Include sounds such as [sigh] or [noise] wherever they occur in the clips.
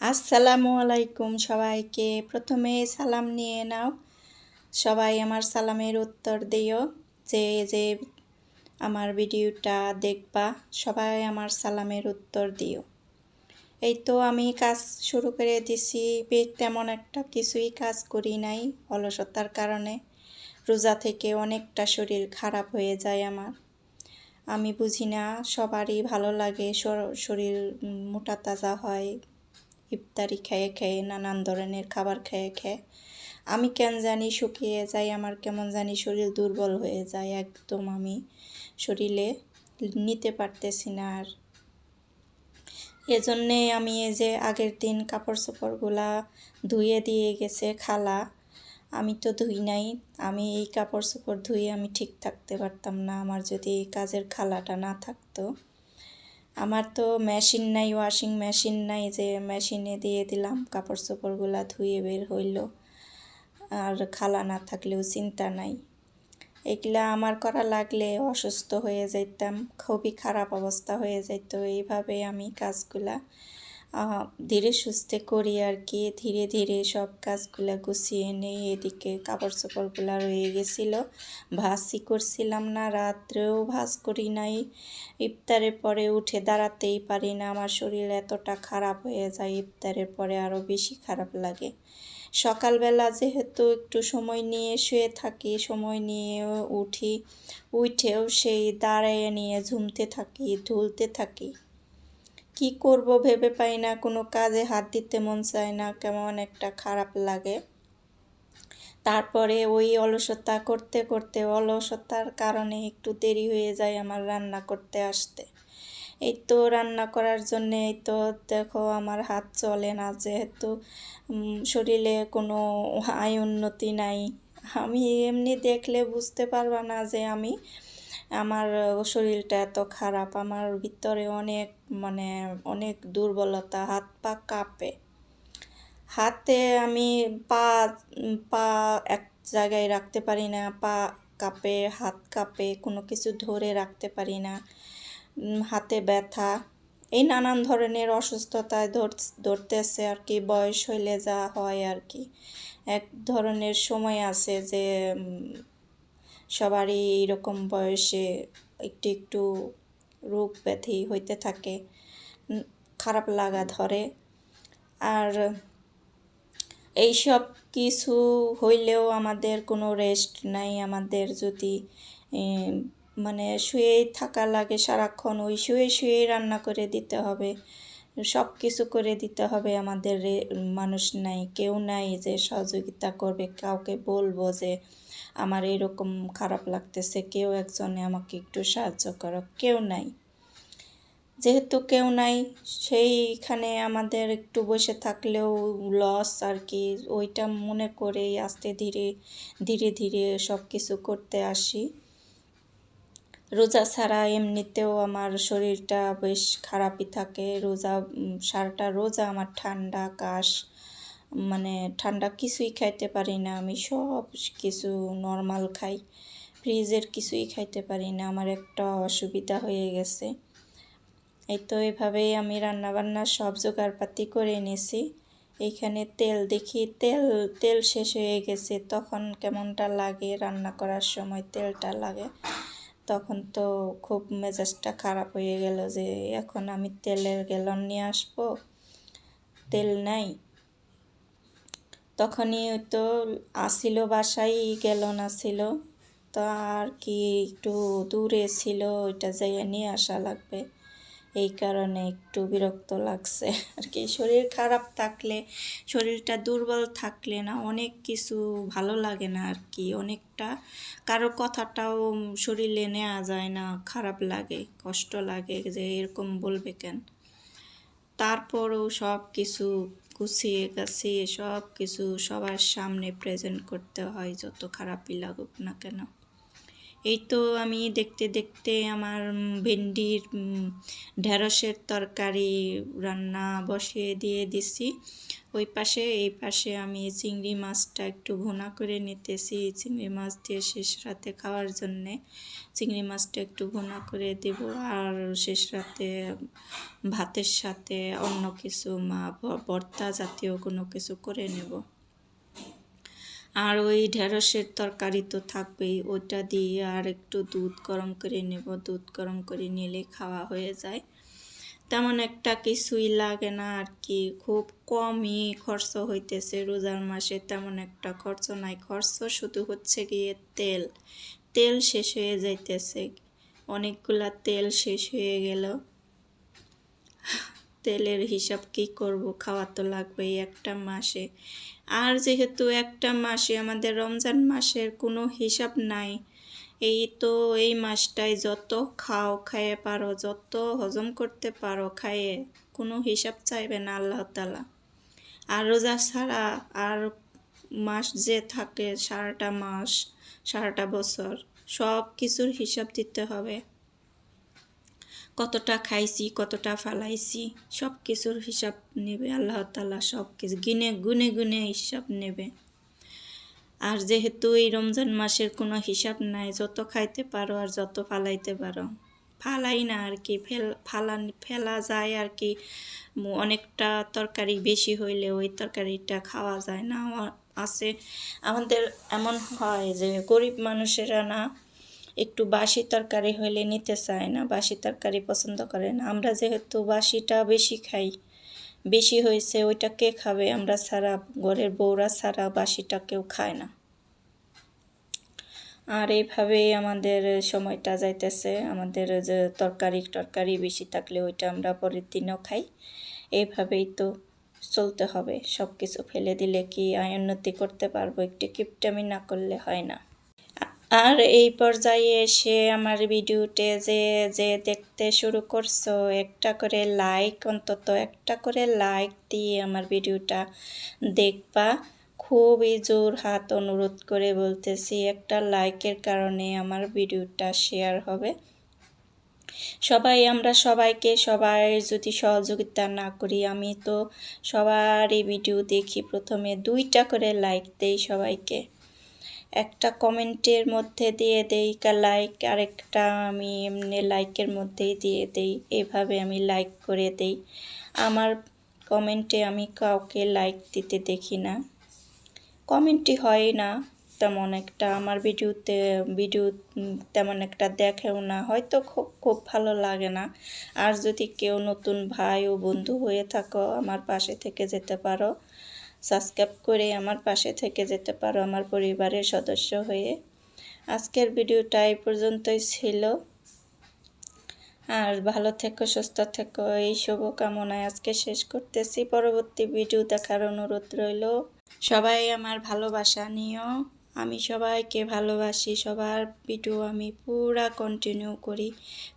আসসালামু আলাইকুম সবাইকে। প্রথমে সালাম নিয়ে নাও। সবাই আমার সালামের উত্তর দিও। যে যে আমার ভিডিওটা দেখবা, সবাই আমার সালামের উত্তর দিও। এই তো আমি কাজ শুরু করে দিছি। তেমন একটা কিছুই কাজ করি নাই অলসতার কারণে। রোজা থেকে অনেকটা শরীর খারাপ হয়ে যায় আমার। আমি বুঝি না, সবারই ভালো লাগে শর- শরীর মোটা তাজা হয়। ইফতারি খেয়ে খেয়ে, নানান ধরনের খাবার খেয়ে খেয়ে। আমি কেন জানি শুকিয়ে যাই আমার কেমন জানি শরীর দুর্বল হয়ে যায় একদম আমি। শরীরে নিতে পারতেছি না আর। এজন্যে আমি এই যে আগের দিন কাপড় চোপড়গুলা ধুয়ে দিয়ে গেছে খালা, আমি তো ধুই নাই। আমি এই কাপড় চোপড় ধুয়ে আমি ঠিক থাকতে পারতাম না, আমার যদি কাজের খালাটা না থাকতো। আমার তো মেশিন নাই, ওয়াশিং মেশিন নাই, যে মেশিনে দিয়ে দিলাম কাপড় চোপড়গুলা ধুয়ে বের হইল। আর খালা না থাকলেও চিন্তা নাই। এগুলা আমার করা লাগলে অসুস্থ হয়ে যাইতাম, খুবই খারাপ অবস্থা হয়ে যেত এইভাবে আমি কাজগুলা ধীরে সুস্থে করি আর কি ধীরে ধীরে সব কাজগুলা গুছিয়ে নেই এদিকে কাপড় চোপড়গুলা রয়ে গেছিল। ভাজই করছিলাম না, রাত্রেও ভাজ করি নাই। ইফতারের পরে উঠে দাঁড়াতেই পারি না, আমার শরীর এতটা খারাপ হয়ে যায়, ইফতারের পরে আরও বেশি খারাপ লাগে। সকালবেলা যেহেতু একটু সময় নিয়ে শুয়ে থাকি, সময় নিয়ে উঠি, উঠেও সেই দাঁড়াইয়ে নিয়ে ঝুমতে থাকি ঢুলতে থাকি। কি করব ভেবে পাই না, কোনো কাজে হাত দিতে মন চায় না, কেমন একটা খারাপ লাগে। তারপরে ওই অলসতা করতে করতে, অলসতার কারণে একটু দেরি হয়ে যায় আমার রান্না করতে আসতে। এই তো রান্না করার জন্য, এই তো দেখো আমার হাত চলে না যেহেতু শরীরে কোনো আয় উন্নতি নাই। আমি এমনি দেখলে বুঝতে পারবা না যে আমি, আমার শরীরটা এত খারাপ, আমার ভিতরে অনেক মানে অনেক দুর্বলতা, হাত পা কাঁপে। হাতে আমি পা পা এক জায়গায় রাখতে পারি না, পা কাঁপে, হাত কাঁপে, কোনো কিছু ধরে রাখতে পারি না। হাতে ব্যথা, এই নানান ধরনের অসুস্থতায় ধর- ধরতেছে আর কি, বয়স হইলে যা হয় আর কি। এক ধরনের সময় আছে যে সবারই এরকম বয়সে একটু একটু রোগ ব্যাধি হইতে থাকে খারাপ লাগা ধরে। আর এইসব কিছু হইলেও আমাদের কোনো রেস্ট নাই, আমাদের যদি মানে শুয়েই থাকা লাগে সারাক্ষণ, ওই শুয়ে শুয়েই রান্না করে দিতে হবে। সব কিছু করে দিতে হবে আমাদের মানুষ নাই, কেউ নাই যে সহযোগিতা করবে। কাউকে বলব যে আমার এরকম খারাপ লাগতেছে, কেউ একজনে আমাকে একটু সাহায্য করো, কেউ নাই। যেহেতু কেউ নাই, সেইখানে আমাদের একটু বসে থাকলেও লস আর কি, ওইটা মনে করেই আস্তে ধীরে ধীরে ধীরে সব কিছু করতে আসি। রোজা ছাড়া এমনিতেও আমার শরীরটা বেশ খারাপই থাকে। রোজা সারাটা রোজা আমার ঠান্ডা, কাশ মানে ঠান্ডা কিছুই খাইতে পারি না। আমি সব কিছু নর্মাল খাই, ফ্রিজের কিছুই খাইতে পারি না। আমার একটা অসুবিধা হয়ে গেছে। এই তো এভাবেই আমি রান্নাবান্না সব জোগাড়পাতি করে নিয়েছি এইখানে তেল দেখি, তেল তেল শেষ হয়ে গেছে। তখন কেমনটা লাগে রান্না করার সময় তেলটা লাগে। তখন তো খুব মেজাজটা খারাপ হয়ে গেল যে এখন আমি তেলের গেলন নিয়ে আসব। তেল নাই। তখনই তো আসিল বাসায় গ্যালন আসিল। তো আর কি একটু দূরে ছিল, ওইটা যাইয়া নিয়ে আসা লাগবে। এই কারণে একটু বিরক্ত লাগছে। [laughs] আর কি, শরীর খারাপ থাকলে, শরীরটা দুর্বল থাকলে না অনেক কিছু ভালো লাগে না আর কি। অনেকটা কারও কথাটাও শরীরে নেওয়া যায় না, খারাপ লাগে, কষ্ট লাগে যে এরকম বলবে কেন? তারপরও সব কিছু গুছিয়ে গাছিয়ে সব কিছু সবার সামনে প্রেজেন্ট করতে হয়, যত খারাপই লাগুক না কেন। এই তো আমি দেখতে দেখতে আমার ভেন্ডির উম, ঢেঁড়সের তরকারি রান্না বসিয়ে দিয়ে দিছি। ওই পাশে এই পাশে আমি চিংড়ি মাছটা একটু ভুনা করে নিতেছি। চিংড়ি মাছ দিয়ে শেষ রাতে খাওয়ার জন্যে চিংড়ি মাছটা একটু ভুনা করে দেব। আর শেষ রাতে ভাতের সাথে অন্য কিছু মা ভর্তা জাতীয় কোনো কিছু করে নেব। আর ওই ঢেঁড়সের তরকারি তো থাকবেই ওইটা দিয়ে আর একটু দুধ গরম করে নেব। দুধ গরম করে নিলে খাওয়া হয়ে যায়। তেমন একটা কিছুই লাগে না আর কি। খুব কমই খরচ হইতেছে রোজার মাসে, তেমন একটা খরচ নাই। খরচ শুধু হচ্ছে গিয়ে তেল। তেল শেষ হয়ে যাইতেছে। অনেকগুলা তেল শেষ হয়ে গেল। তেলের হিসাব কি করব? খাওয়া তো লাগবেই একটা মাসে। আর যেহেতু একটা মাসে আমাদের রমজান মাসের কোনো হিসাব নাই, এই তো এই মাসটায় যত খাও, খাইয়ে পারো, যত হজম করতে পারো, খাইয়ে কোনো হিসাব চাইবে না আল্লাহ তালা আর রোজা ছাড়া আর মাস যে থাকে, সারাটা মাস, সারাটা বছর, সব কিছুর হিসাব দিতে হবে। কতটা খাইছি, কতটা ফালাইছি সব কিছুর হিসাব নেবে, আল্লাহ তালা সব কিছু গিনে, গুনে গুনে হিসাব নেবে। আর যেহেতু এই রমজান মাসের কোনো হিসাব নাই, যত খাইতে পারো আর যত ফালাইতে পারো। ফালাই না আর কি, ফেল, ফালা, ফেলা যায় আর কি। অনেকটা তরকারি বেশি হইলে ওই তরকারিটা খাওয়া যায় না আছে। আমাদের এমন হয় যে গরিব মানুষেরা না একটু বাসি তরকারি হইলে নিতে চায় না, বাসি তরকারি পছন্দ করে না। আমরা যেহেতু বাসিটা বেশি খাই, বেশি হয়েছে ওইটা কে খাবে? আমরা ছাড়া, ঘরের বউরা ছাড়া বাসিটা কেউ খায় না। আর এইভাবেই আমাদের সময়টা যাইতেছে। আমাদের যে তরকারি টরকারি বেশি থাকলে ওইটা আমরা পরের দিনও খাই। এইভাবেই তো চলতে হবে। সব কিছু ফেলে দিলে কি আয় উন্নতি করতে পারব? একটু কিপটামি না করলে হয় না। আর এই পর্যায়ে এসে আমার ভিডিওতে যে যে দেখতে শুরু করছ, একটা করে লাইক অন্তত একটা করে লাইক দিয়ে আমার ভিডিওটা দেখবা। খুবই জোর হাত অনুরোধ করে বলতেছি, একটা লাইকের কারণে আমার ভিডিওটা শেয়ার হবে। সবাই, আমরা সবাইকে, সবাই যদি সহযোগিতা না করি, আমি তো সবারই ভিডিও দেখি, প্রথমে দুইটা করে লাইক দেই সবাইকে। একটা কমেন্টের মধ্যে দিয়ে দেই, কা লাইক আরেকটা আমি এমনি লাইকের মধ্যেই দিয়ে দেই, এভাবে আমি লাইক করে দেই। আমার কমেন্টে আমি কাউকে লাইক দিতে দেখি না। কমেন্টই হয় না, তেমন একটা আমার ভিডিওতে, ভিডিও তেমন একটা দেখেও না, হয়তো খুব খুব ভালো লাগে না। আর যদি কেউ নতুন ভাই ও বন্ধু হয়ে থাকো, আমার পাশে থেকে যেতে পারো। সাবস্ক্রাইব করে আমার পাশে থেকে যেতে পারো আমার পরিবারের সদস্য হয়ে। আজকের ভিডিওটা এই পর্যন্তই ছিল। আর ভালো থেকো, সুস্থ থেকো, এই শুভকামনায় আজকে শেষ করতেছি। পরবর্তী ভিডিও দেখার অনুরোধ রইল। সবাই আমার ভালোবাসা নিও। আমি সবাইকে ভালোবাসি। সবার ভিডিও আমি পুরা কন্টিনিউ করি।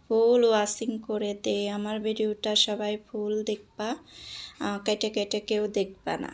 ফুল ওয়াশিং করে দে। আমার ভিডিওটা সবাই ফুল দেখবা। কেটে কেটে কেউ দেখবা না।